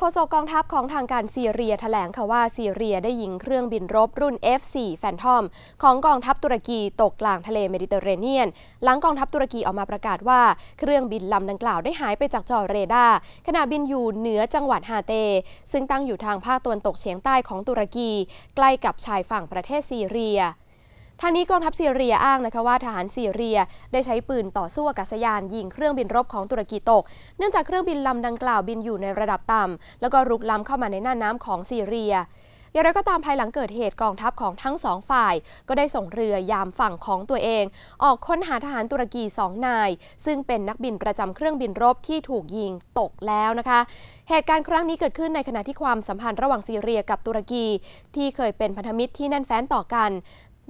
โฆษกกองทัพของทางการซีเรียแถลงค่ะว่าซีเรียได้ยิงเครื่องบินรบรุ่น F4 Phantom ของกองทัพตุรกีตกกลางทะเลเมดิเตอร์เรเนียน หลังกองทัพตุรกีออกมาประกาศว่า เครื่องบินลำดังกล่าวได้หายไปจากจอเรดาร์ขณะบินอยู่เหนือจังหวัดฮาเต ซึ่งตั้งอยู่ทางภาคตะวันตกเฉียงใต้ของตุรกี ใกล้กับชายฝั่งประเทศซีเรีย ทางนี้กองทัพซีเรียอ้างนะคะว่าทหารซีเรียได้ใช้ปืนต่อสู้อากาศยานยิงเครื่องบินรบของตุรกีตก เนื่องจากเครื่องบินลำดังกล่าวบินอยู่ในระดับต่ำแล้วก็รุกล้ำเข้ามาในน่านน้ำของซีเรียอย่างไรก็ตามภายหลังเกิดเหตุกองทัพของทั้งสองฝ่าย ก็ได้ส่งเรือยามฝั่งของตัวเอง ออกค้นหาทหารตุรกีสองนาย ซึ่งเป็นนักบินประจำเครื่องบินรบที่ถูกยิงตกแล้วนะคะ เหตุการณ์ครั้งนี้เกิดขึ้นในขณะที่ความสัมพันธ์ระหว่างซีเรียกับตุรกี ที่เคยเป็นพันธมิตรที่แน่นแฟ้นต่อกัน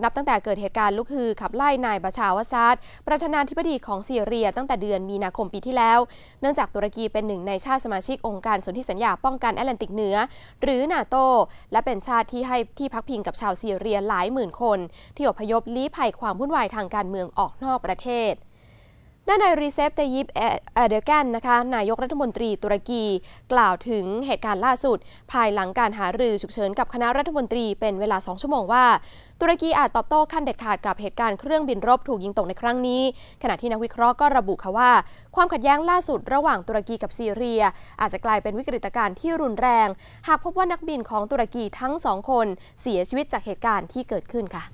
นับตั้งแต่เกิดเหตุการณ์ลุกฮือขับไล่นายบาชาวาซาดประธานาธิบดีของซีเรียตั้งแต่เดือนมีนาคมปีที่แล้ว เนื่องจากตุรกีเป็นหนึ่งในชาติสมาชิกองค์การสนธิสัญญาป้องกันแอตแลนติกเหนือ หรือนาโต และเป็นชาติที่ให้ที่พักพิงกับชาวซีเรียหลายหมื่นคน ที่อพยพลี้ภัยความวุ่นวายทางการเมืองออกนอกประเทศ ด้านนายรีเซฟเตยิปเอเดแกนนะคะนายกรัฐมนตรีตุรกี กล่าวถึงเหตุการณ์ล่าสุด ภายหลังการหารือฉุกเฉินกับคณะรัฐมนตรีเป็นเวลา 2 ชั่วโมงว่า ตุรกีอาจตอบโต้ขั้นเด็ดขาดกับเหตุการณ์เครื่องบินรบถูกยิงตกในครั้งนี้ ขณะที่นักวิเคราะห์ก็ระบุค่ะว่า ความขัดแย้งล่าสุดระหว่างตุรกีกับซีเรีย อาจจะกลายเป็นวิกฤตการณ์ที่รุนแรง หากพบว่านักบินของตุรกีทั้งสองคนเสียชีวิตจากเหตุการณ์ที่เกิดขึ้นค่ะ